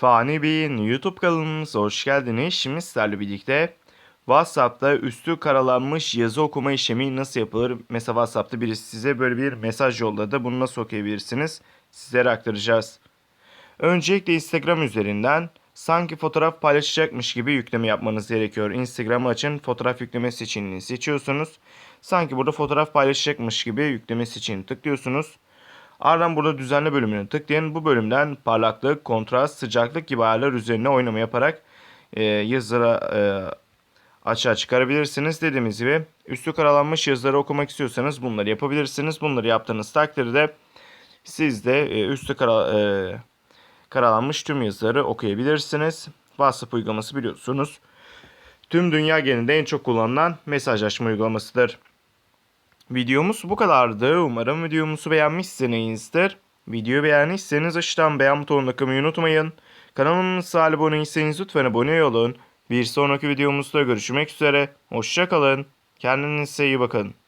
Fani Bey'in YouTube kanalımıza hoş geldiniz. Şimdi sizlerle birlikte WhatsApp'ta üstü karalanmış yazı okuma işlemi nasıl yapılır? Mesela WhatsApp'ta birisi size böyle bir mesaj yolladı. Bunu nasıl okuyabilirsiniz? Sizlere aktaracağız. Öncelikle Instagram üzerinden sanki fotoğraf paylaşacakmış gibi yükleme yapmanız gerekiyor. Instagram'ı açın, fotoğraf yükleme seçeneğini seçiyorsunuz. Sanki burada fotoğraf paylaşacakmış gibi yükleme seçeneğini tıklıyorsunuz. Ardından burada düzenle bölümüne tıklayın. Bu bölümden parlaklık, kontrast, sıcaklık gibi ayarlar üzerine oynama yaparak e, yazılara e, açığa çıkarabilirsiniz. Dediğimiz gibi üstü karalanmış yazıları okumak istiyorsanız bunları yapabilirsiniz. Bunları yaptığınız takdirde siz de e, üstü kara, e, karalanmış tüm yazıları okuyabilirsiniz. WhatsApp uygulaması biliyorsunuz. Tüm dünya genelinde en çok kullanılan mesajlaşma uygulamasıdır. Videomuz bu kadardı. Umarım videomuzu beğenmişsinizdir. Videoyu beğendiyseniz aşağıdan beğen butonuna tıklamayı unutmayın. Kanalımıza abone değilseniz lütfen abone olun. Bir sonraki videomuzda görüşmek üzere. Hoşçakalın. Kendinize iyi bakın.